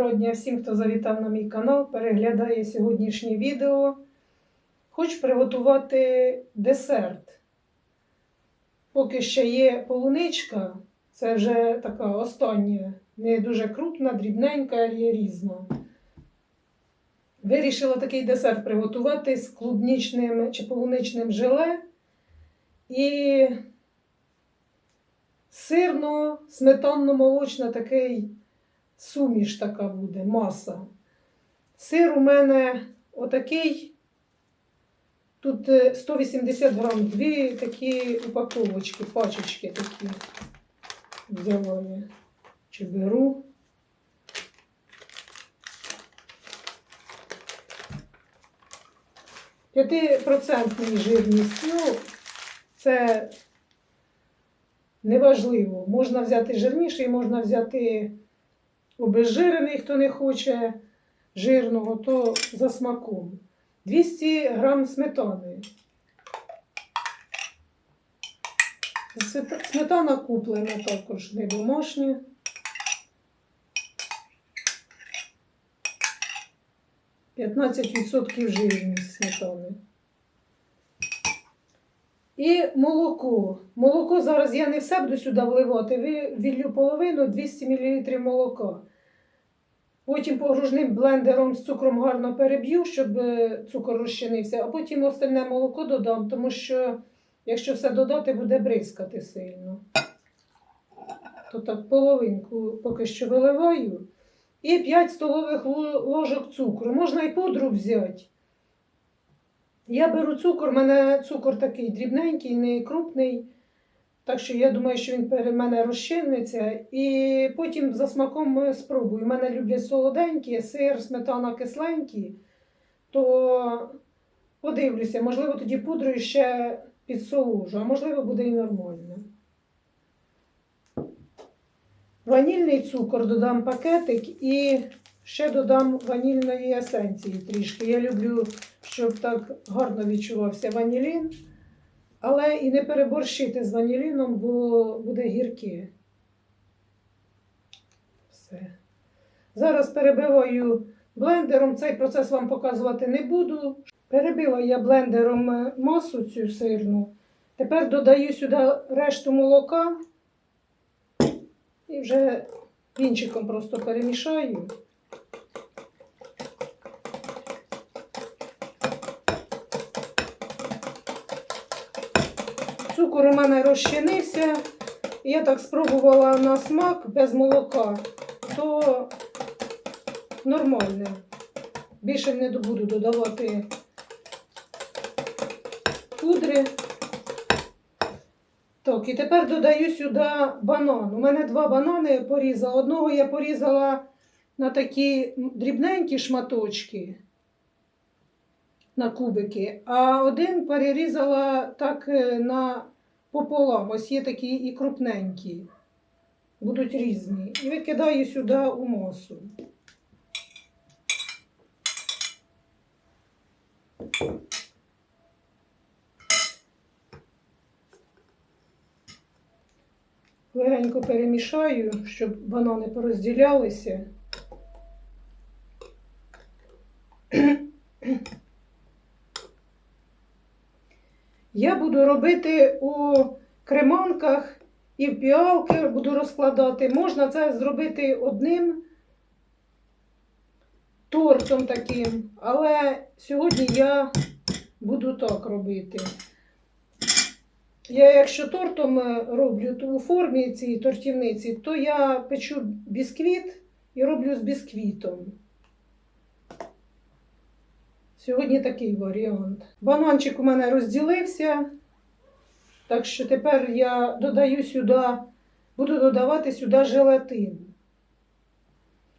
Доброго дня всім, хто завітав на мій канал, переглядає сьогоднішнє відео. Хочу приготувати десерт. Поки ще є полуничка, це вже така остання, не дуже крупна, дрібненька, є різна. Вирішила такий десерт приготувати з клубнічним чи полуничним желе і сирно, сметанно-молочна такий суміш така буде, маса. Сир у мене отакий. Тут е, 180 грам, дві такі упаковочки, пачечки такі. Взяла я. Чи беру. Жирність. Ну, це неважливо. Можна взяти жирніший, можна взяти обезжирений, хто не хоче жирного, то за смаком. 200 грам сметани. Сметана куплена також, не домашня. П'ятнадцять відсотків жирність сметани. І молоко. Молоко зараз я не все буду сюди вливати. Віллю половину 200 мл молока. Потім погружним блендером з цукром гарно переб'ю, щоб е, цукор розчинився, а потім остальне молоко додам, тому що якщо все додати, буде бризкати сильно. То так половинку поки що виливаю. І 5 столових ложок цукру. Можна і пудру взяти. Я беру цукор, у мене цукор такий дрібненький, не крупний. Так що я думаю, що він перед мене розчиниться. І потім за смаком е, спробую. У мене люблять солоденькі, сир, сметана кисленькі, то подивлюся, можливо, тоді пудрою ще підсоложу, а можливо, буде і нормально. Ванільний цукор додам пакетик і ще додам ванільної есенції трішки. Я люблю, щоб так гарно відчувався ванілін. Але і не переборщити з ваніліном, бо буде гірке. Все. Зараз перебиваю блендером. Цей процес вам показувати не буду. Перебила я блендером масу цю сирну. Тепер додаю сюди решту молока і вже вінчиком просто перемішаю. Цукор у мене розчинився. Я так спробувала на смак без молока, то нормально. Більше не буду додавати пудри. Так, і тепер додаю сюди банан. У мене два банани порізала. Одного я порізала на такі дрібненькі шматочки на кубики, а один перерізала так е, на пополам. Ось є такі і крупненькі. Будуть різні. І викидаю сюди у масу. Легенько перемішаю, щоб банани порозділялися. Я буду робити у креманках і в піалки буду розкладати. Можна це зробити одним тортом таким, але сьогодні я буду так робити. Я, якщо тортом е, роблю то у формі цій тортівниці, то я печу бісквіт і роблю з бісквітом. Сьогодні такий варіант. Бананчик у мене розділився, так що тепер я додаю сюди, буду додавати сюди желатин.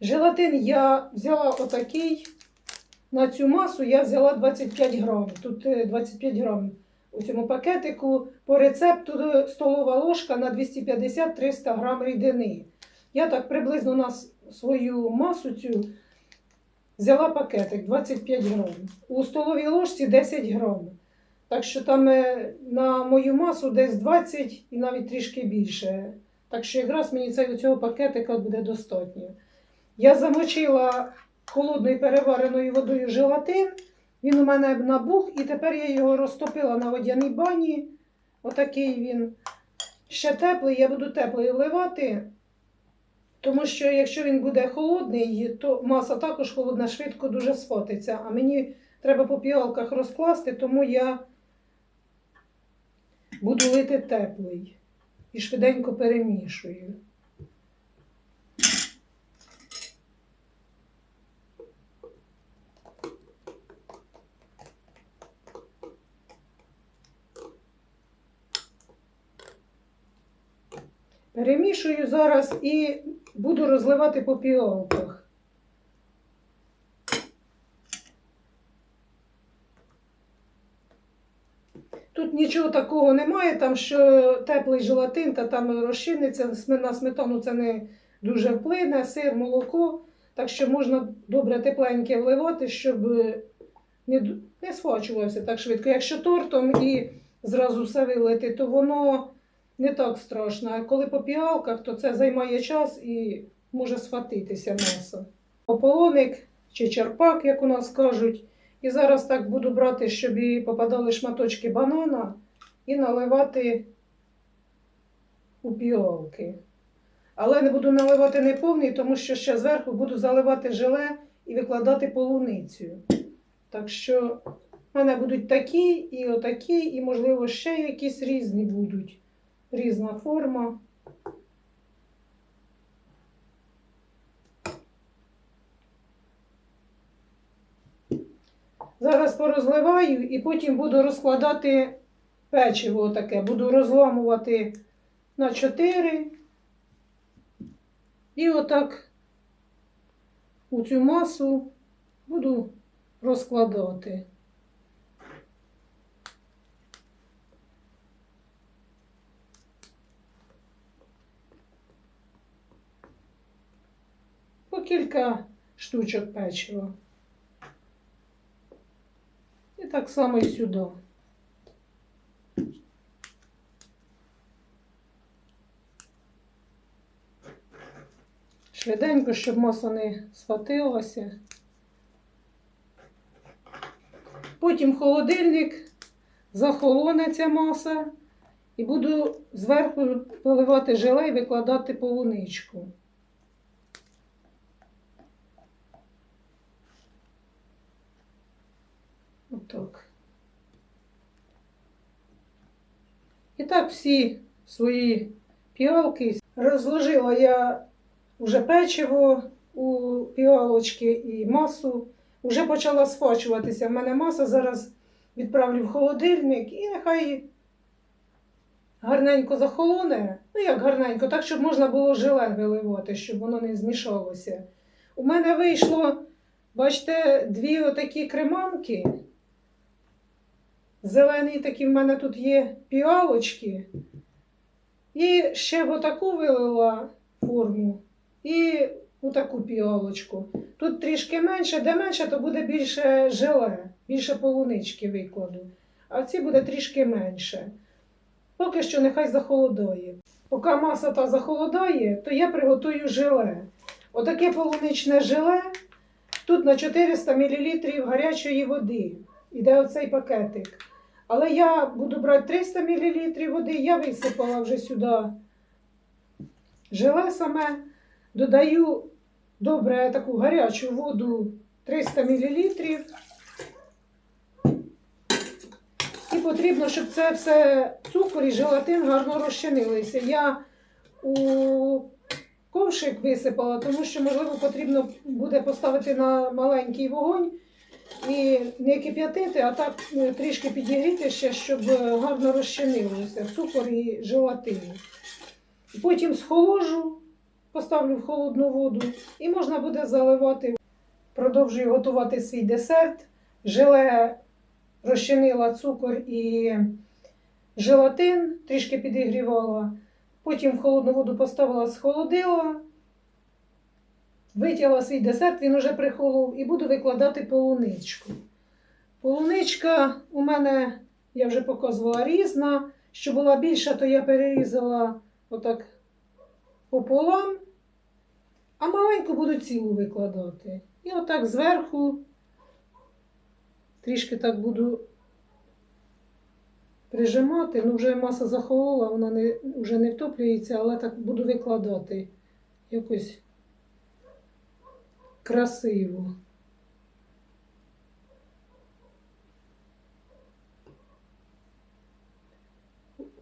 Желатин я взяла отакий. На цю масу я взяла 25 грам. Тут е, 25 грам у цьому пакетику. По рецепту е, столова ложка на 250-300 грам рідини. Я так приблизно на свою масу цю взяла пакетик 25 грам. У столовій ложці 10 грам. Так що там е, на мою масу десь 20 і навіть трішки більше. Так що якраз мені цей- цього пакетика буде достатньо. Я замочила холодною перевареною водою желатин. Він у мене набух, і тепер я його розтопила на водяній бані. Отакий він ще теплий, я буду теплий вливати. Тому що якщо він буде холодний, то маса також холодна, швидко дуже схватиться. А мені треба по піалках розкласти, тому я буду лити теплий і швиденько перемішую. Перемішую зараз і буду розливати по піалках. Нічого такого немає, там що теплий желатин та там розчиниться, на сметану це не дуже вплине, сир, молоко. Так що можна добре тепленьке вливати, щоб не, д- не схвачувався так швидко. Якщо тортом і зразу все вилити, то воно не так страшно. А коли по піалках, то це займає час і може схватитися м'ясо. Ополоник чи черпак, як у нас кажуть. І зараз так буду брати, щоб і попадали шматочки банана і наливати у піалки. Але не буду наливати не повний, тому що ще зверху буду заливати желе і викладати полуницю. Так що в мене будуть такі і отакі, і, можливо, ще якісь різні будуть. Різна форма. Зараз порозливаю і потім буду розкладати печиво таке. Буду розламувати на 4. І отак у цю масу буду розкладати. По кілька штучок печива. Так само і сюди. Швиденько, щоб маса не схватилася. Потім холодильник захолоне ця маса і буду зверху виливати желе і викладати полуничку. Отак. І так всі свої піалки розложила я вже печиво у піалочки і масу. Вже почала схвачуватися. В мене маса зараз відправлю в холодильник і нехай гарненько захолоне. Ну як гарненько, так, щоб можна було желе виливати, щоб воно не змішалося. У мене вийшло, бачите, дві отакі креманки. Зелений такі в мене тут є піалочки. І ще в отаку вилила форму. І у таку піалочку. Тут трішки менше, де менше, то буде більше желе, більше полунички викладу. А ці буде трішки менше. Поки що нехай захолодає. Поки маса та захолодає, то я приготую желе. Отаке полуничне желе. Тут на 400 мл гарячої води. Іде оцей пакетик. Але я буду брати 300 мл води, я висипала вже сюди желе саме. Додаю добре таку гарячу воду 300 мл. І потрібно, щоб це все цукор і желатин гарно розчинилися. Я у ковшик висипала, тому що, можливо, потрібно буде поставити на маленький вогонь і не кип'ятити, а так е, трішки підігріти ще, щоб е, гарно розчинилося цукор і желатин. Потім схоложу поставлю в холодну воду і можна буде заливати. Продовжую готувати свій десерт. Желе розчинила цукор і желатин, трішки підігрівала. Потім в холодну воду поставила, схолодила, витягла свій десерт, він уже прихолов, і буду викладати полуничку. Полуничка у мене, я вже показувала, різна. Що була більша, то я перерізала отак пополам. А маленьку буду цілу викладати. І отак зверху трішки так буду прижимати. Ну, вже маса захолола, вона не, вже не втоплюється, але так буду викладати якось красиво.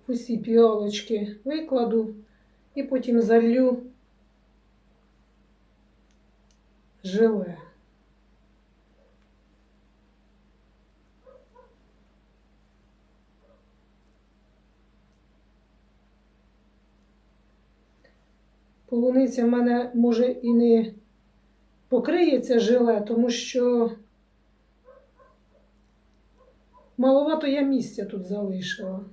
Усі піалочки викладу і потім залью желе. Полуниця в мене може і не покриється желе, тому що маловато я місця тут залишила.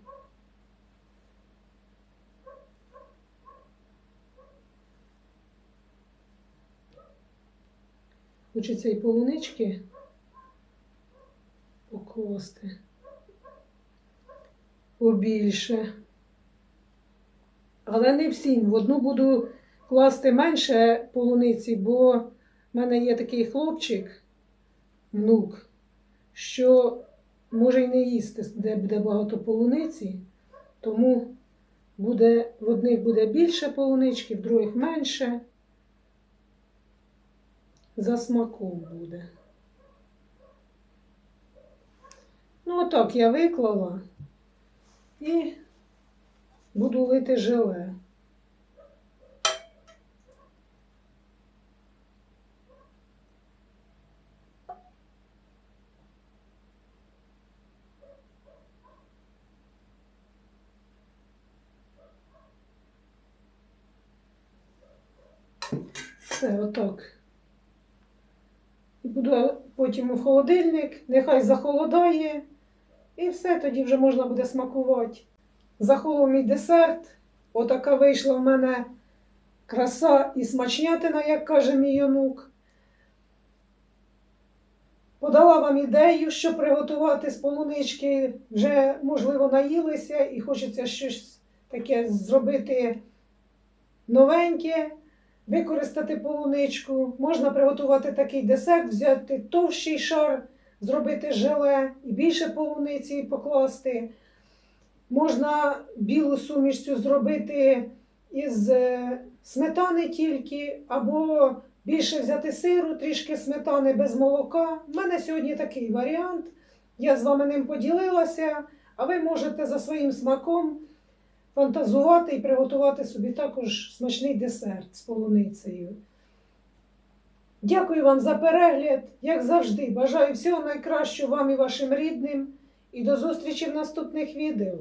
Хочеться і полунички покласти побільше. Але не всім. В одну буду класти менше полуниці, бо в мене є такий хлопчик, внук, що може й не їсти, де буде багато полуниці, тому буде, в одних буде більше полунички, в других менше. За смаком буде. Ну, отак я виклала і буду лити желе. Все, отак. І буду потім в холодильник, нехай захолодає, і все, тоді вже можна буде смакувати. Захолов мій десерт. Отака вийшла в мене краса і смачнятина, як каже мій онук. Подала вам ідею, що приготувати з полунички. Вже, можливо, наїлися і хочеться щось таке зробити новеньке використати полуничку. Можна приготувати такий десерт, взяти товщий шар, зробити желе і більше полуниці покласти. Можна білу суміш цю зробити із е, сметани тільки, або більше взяти сиру, трішки сметани без молока. У мене сьогодні такий варіант. Я з вами ним поділилася, а ви можете за своїм смаком фантазувати і приготувати собі також смачний десерт з полуницею. Дякую вам за перегляд. Як завжди, бажаю всього найкращого вам і вашим рідним. І до зустрічі в наступних відео.